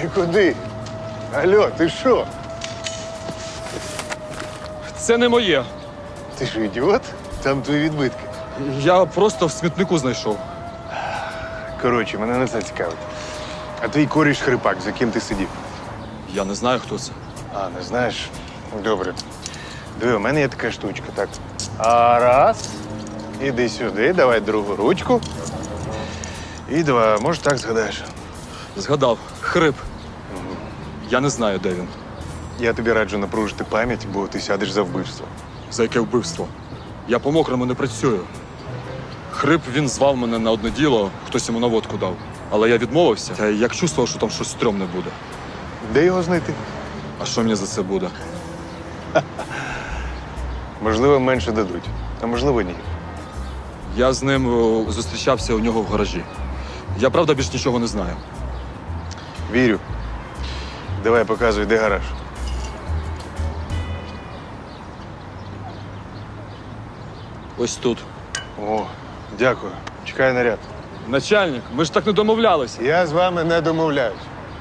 Ти куди? Алло, ти що? Це не моє. Ти ж ідіот? Там твої відбитки. Я просто в смітнику знайшов. Коротше, мене не це цікавить. А твій коріш хрипак, за ким ти сидів? Я не знаю, хто це. А, не знаєш? Добре. Диви, у мене є така штучка, так. А раз. Іди сюди, давай другу ручку. І два, може так згадаєш. Згадав, хрип. Я не знаю, де він. Я тобі раджу напружити пам'ять, бо ти сядеш за вбивство. За яке вбивство. Я по мокрому не працюю. Хрип він звав мене на одне діло, хтось йому наводку дав. Але я відмовився, та як чувствував, що там щось стрьомне буде. Де його знайти? А що мені за це буде? Можливо, менше дадуть, а можливо, ні. Я з ним о, зустрічався у нього в гаражі. Я правда більш нічого не знаю. Вірю. Давай показуй, де гараж. Ось тут. О, дякую. Чекай наряд. Начальник, ми ж так не домовлялися. Я з вами не домовляюсь.